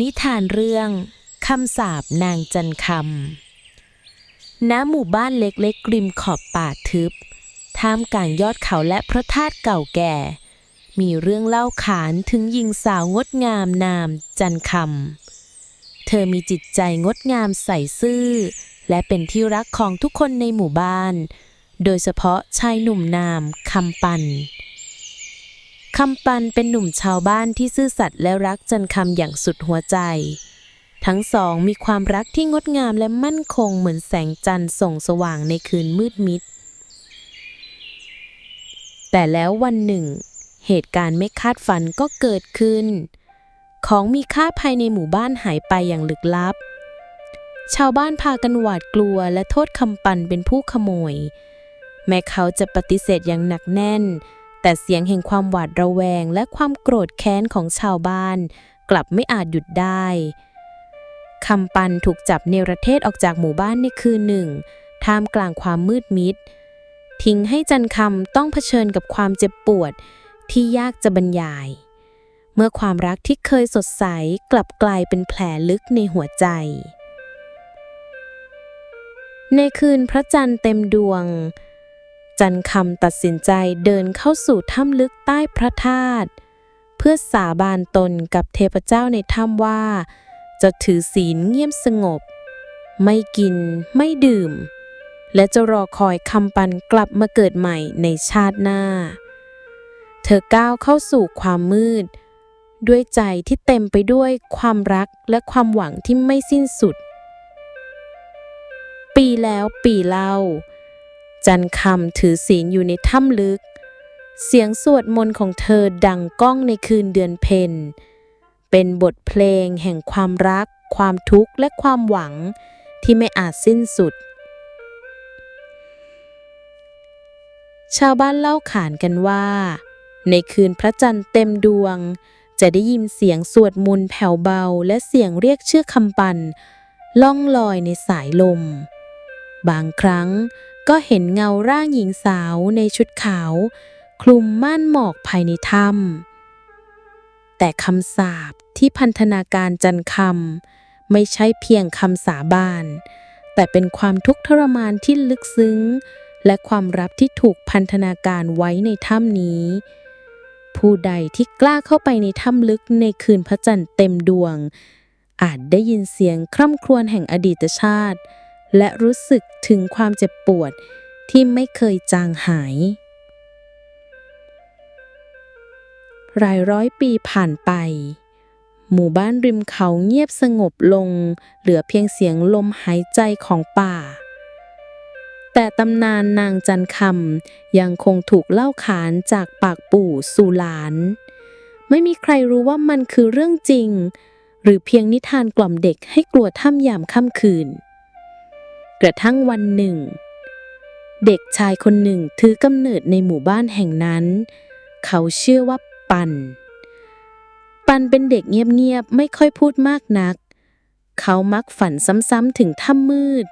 นิทานเรื่องคำสาบนางจันคำณหมู่บ้านเล็กๆริมขอบป่าทึบ ท่ามกลางยอดเขาและพระธาตุเก่าแก่ มีเรื่องเล่าขานถึงหญิงสาวงดงามนามจันคำ เธอมีจิตใจงดงามใสซื่อ และเป็นที่รักของทุกคนในหมู่บ้าน โดยเฉพาะชายหนุ่มนามคำปัน คำปันเป็นหนุ่มชาวบ้านที่ซื่อสัตย์และรักจันคำอย่างสุดหัวใจ ทั้งสองมีความรักที่งดงามและมั่นคงเหมือนแสงจันทร์ส่องสว่างในคืนมืดมิด แต่แล้ววันหนึ่ง เหตุการณ์ไม่คาดฝันก็เกิดขึ้น ของมีค่าภายในหมู่บ้านหายไปอย่างลึกลับ ชาวบ้านพากันหวาดกลัวและโทษคำปันเป็นผู้ขโมย แม้เขาจะปฏิเสธอย่างหนักแน่น แต่เสียงแห่งความหวาดระแวงและความโกรธแค้นของชาวบ้าน กลับไม่อาจหยุดได้คำปันถูกจับเนรเทศออกจากหมู่บ้านในคืนหนึ่ง ท่ามกลางความมืดมิด ทิ้งให้จันคำต้องเผชิญกับความเจ็บปวดที่ยากจะบรรยาย เมื่อความรักที่เคยสดใสกลับกลายเป็นแผลลึกในหัวใจ ในคืนพระจันทร์เต็มดวง จันคำตัดสินใจเดินเข้าสู่ถ้ำลึกใต้พระธาตุเพื่อสาบานตนกับเทพเจ้าในถ้ำว่า จะถือศีลเงียบสงบ ไม่กินไม่ดื่ม และจะรอคอยคำปันกลับมาเกิดใหม่ในชาติหน้า เธอก้าวเข้าสู่ความมืด ด้วยใจที่เต็มไปด้วยความรักและความหวังที่ไม่สิ้นสุด ปีแล้วปีเล่า จันคำถือศีลอยู่ในถ้ำลึก เสียงสวดมนต์ของเธอดังก้องในคืนเดือนเพ็ญ เป็นบทเพลงแห่งความรัก ความทุกข์และความหวังที่ไม่อาจสิ้นสุด ชาวบ้านเล่าขานกันว่า ในคืนพระจันทร์เต็มดวง จะได้ยินเสียงสวดมนต์แผ่วเบาและเสียงเรียกชื่อคำปันล่องลอยในสายลม บางครั้ง ก็เห็นเงาร่างหญิงสาวในชุดขาว คลุมม่านหมอกภายในถ้ำแต่คำสาปที่พันธนาการจันคำไม่ใช่เพียงคำสาบาน แต่เป็นความทุกข์ทรมานที่ลึกซึ้ง และความรับที่ถูกพันธนาการไว้ในถ้ำนี้ ผู้ใดที่กล้าเข้าไปในถ้ำลึกในคืนพระจันทร์เต็มดวง อาจได้ยินเสียงคร่ำครวญแห่งอดีตชาติ และรู้สึกถึงความเจ็บปวดที่ไม่เคยจางหาย หลายร้อยปีผ่านไป หมู่บ้านริมเขาเงียบสงบลง เหลือเพียงเสียงลมหายใจของป่า แต่ตำนานนางจันคำยังคงถูกเล่าขานจากปากปู่สู่หลาน ไม่มีใครรู้ว่ามันคือเรื่องจริง หรือเพียงนิทานกล่อมเด็กให้กลัวถ้ำยามค่ำคืน ระทั่งวันหนึ่ง เด็กชายคนหนึ่งถือกำเนิดในหมู่บ้านแห่งนั้น เขาเชื่อว่าปัน ปันเป็นเด็กเงียบๆ ไม่ค่อยพูดมากนัก เขามักฝันซ้ำๆถึงถ้ำมืด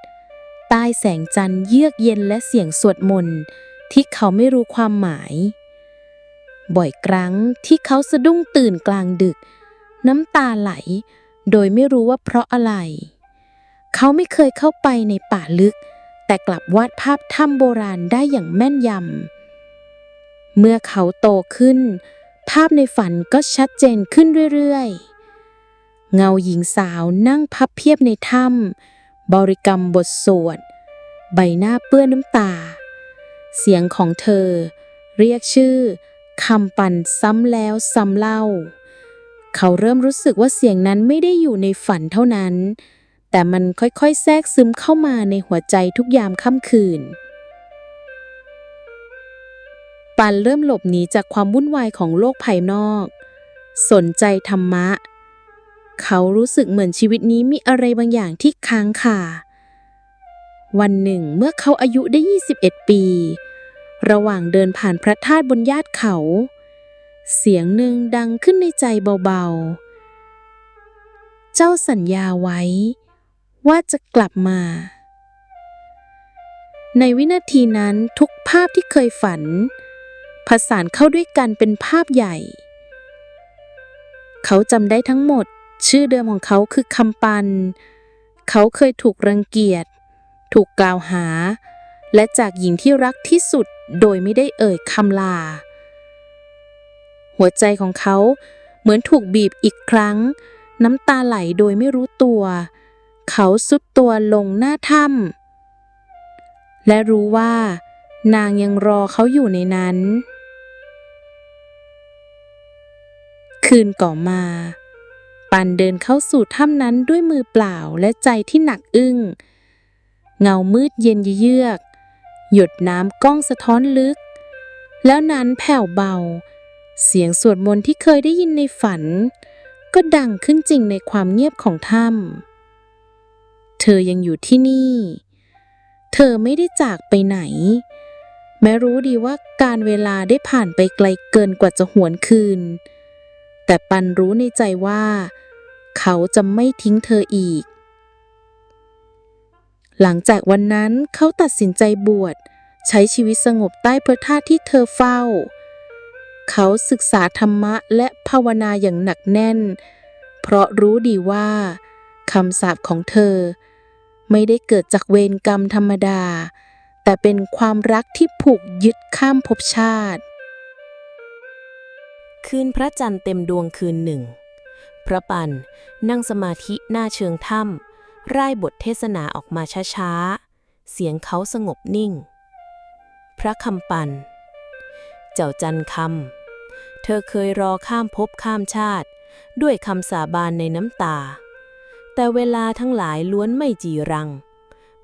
ใต้แสงจันทร์เยือกเย็นและเสียงสวดมนต์ที่เขาไม่รู้ความหมาย บ่อยครั้งที่เขาสะดุ้งตื่นกลางดึก น้ำตาไหล โดยไม่รู้ว่าเพราะอะไร เขาไม่เคยเข้าไปในป่าลึก แต่กลับวาดภาพถ้ำโบราณได้อย่างแม่นยำ เมื่อเขาโตขึ้น ภาพในฝันก็ชัดเจนขึ้นเรื่อยๆ เงาหญิงสาวนั่งพับเพียบในถ้ำบริกรรมบทสวด ใบหน้าเปื้อนน้ำตา เสียงของเธอ เรียกชื่อคำปันซ้ำแล้วซ้ำเล่า เขาเริ่มรู้สึกว่าเสียงนั้นไม่ได้อยู่ในฝันเท่านั้น แต่มันค่อยๆ แทรกซึมเข้ามาในหัวใจทุกยามค่ำคืน ปันเริ่มหลบหนีจากความวุ่นวายของโลกภายนอก สนใจธรรมะ เขารู้สึกเหมือนชีวิตนี้มีอะไรบางอย่างที่ค้างคาวันหนึ่งเมื่อเขาอายุได้ 21 ปี ระหว่างเดินผ่านพระธาตุบนยอดเขา เสียงหนึ่งดังขึ้นในใจเบาๆ เจ้าสัญญาไว้ ว่าจะกลับมา ในวินาทีนั้นทุกภาพที่เคยฝัน ผสานเข้าด้วยกันเป็นภาพใหญ่ เขาจำได้ทั้งหมด ชื่อเดิมของเขาคือคำปัน เขาเคยถูกรังเกียจ ถูกกล่าวหา และจากหญิงที่รักที่สุดโดยไม่ได้เอ่ยคำลา หัวใจของเขาเหมือนถูกบีบอีกครั้ง น้ำตาไหลโดยไม่รู้ตัว เขาสุดตัวลงหน้าถ้ำและรู้ว่า นางยังรอเขาอยู่ในนั้น คืนก่อมา ปันเดินเข้าสู่ถ้ำนั้นด้วยมือเปล่าและใจที่หนักอึ้ง เงามืดเย็นเยือก หยดน้ำก้องสะท้อนลึก แล้วนั้นแผ่วเบา เสียงสวดมนต์ที่เคยได้ยินในฝัน ก็ดังขึ้นจริงในความเงียบของถ้ำ เธอยังอยู่ที่นี่ เธอไม่ได้จากไปไหน แม้รู้ดีว่าการเวลาได้ผ่านไปไกลเกินกว่าจะหวนคืน แต่ปันรู้ในใจว่า เขาจะไม่ทิ้งเธออีก หลังจากวันนั้นเขาตัดสินใจบวชใช้ชีวิตสงบใต้พระธาตุที่เธอเฝ้า เขาศึกษาธรรมะและภาวนาอย่างหนักแน่น เพราะรู้ดีว่าคำสาปของเธอ ไม่ได้เกิดจากเวรกรรมธรรมดา แต่เป็นความรักที่ผูกยึดข้ามภพชาติ คืนพระจันทร์เต็มดวงคืนหนึ่ง พระปันนั่งสมาธิหน้าเชิงถ้ำร่ายบทเทศนาออกมาช้าๆ เสียงเขาสงบนิ่ง พระคำปัน เจ้าจันคำเธอเคยรอข้ามภพข้ามชาติ ด้วยคำสาบานในน้ำตา แต่เวลาทั้งหลายล้วนไม่จีรัง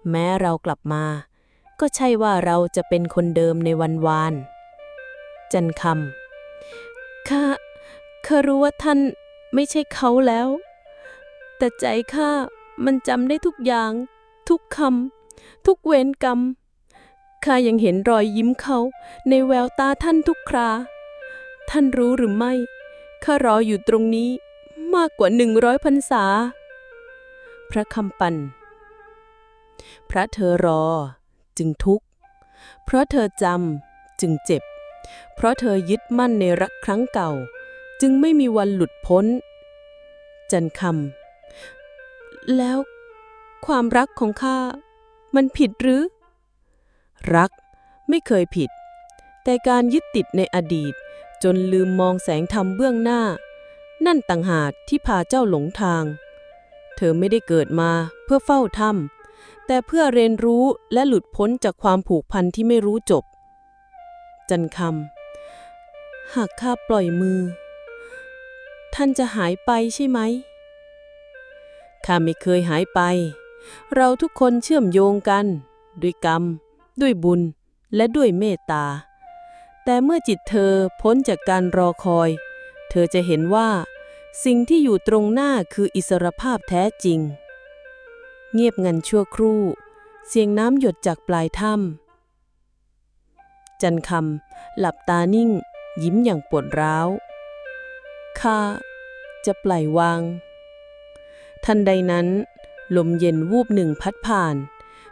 แม้เรากลับมา ก็ใช่ว่าเราจะเป็นคนเดิมในวันวาน จันคำข้าข้ารู้ว่าท่านไม่ใช่เขาแล้ว แต่ใจข้ามันจำได้ทุกอย่าง ทุกคำทุกเวรกรรมข้ายังเห็นรอยยิ้มเขา ในแววตาท่านทุกครา ท่านรู้หรือไม่ข้ารออยู่ตรงนี้มากกว่าหนึ่งร้อยพรรษา พระคำปัน พระเธอรอ จึงทุกข์ เพราะเธอจำจึงเจ็บ เพราะเธอยึดมั่นในรักครั้งเก่า จึงไม่มีวันหลุดพ้น จันคำแล้วความรักของข้ามันผิดหรือ รักไม่เคยผิด แต่การยึดติดในอดีต จนลืมมองแสงธรรมเบื้องหน้า นั่นต่างหากที่พาเจ้าหลงทาง เธอไม่ได้เกิดมาเพื่อเฝ้าถ้ำแต่เพื่อเรียนรู้และหลุดพ้นจากความผูกพันที่ไม่รู้จบ จันคำหากข้าปล่อยมือ ท่านจะหายไปใช่ไหมข้าไม่เคยหายไป เราทุกคนเชื่อมโยงกัน ด้วยกรรม ด้วยบุญ และด้วยเมตตา แต่เมื่อจิตเธอพ้นจากการรอคอย เธอจะเห็นว่า สิ่งที่อยู่ตรงหน้าคืออิสรภาพแท้จริง เงียบงันชั่วครู่ เสียงน้ำหยดจากปลายถ้ำจันคำหลับตานิ่ง ยิ้มอย่างปวดร้าวข้าจะปล่อยวาง ทันใดนั้น ลมเย็นวูบหนึ่งพัดผ่าน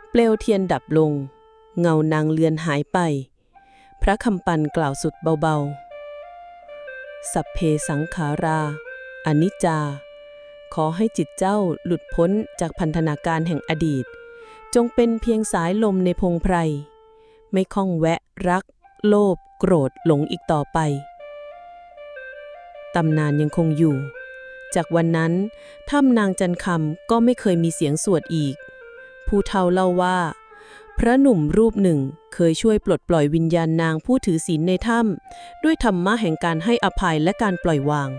เปลวเทียนดับลง เงานางเลือนหายไป พระคำปันกล่าวสุดเบาๆ สัพเพสังขารา อนิจจา ขอให้จิตเจ้าหลุดพ้นจากพันธนาการแห่งอดีต จงเป็นเพียงสายลมในพงไพร ไม่ข้องแวะรัก โลภโกรธหลงอีกต่อไป ตำนานยังคงอยู่ จากวันนั้นถ้ำนางจันคำก็ไม่เคยมีเสียงสวดอีก ผู้เฒ่าเล่าว่า พระหนุ่มรูปหนึ่งเคยช่วยปลดปล่อยวิญญาณนางผู้ถือศีลในถ้ำด้วยธรรมะแห่งการให้อภัยและการปล่อยวาง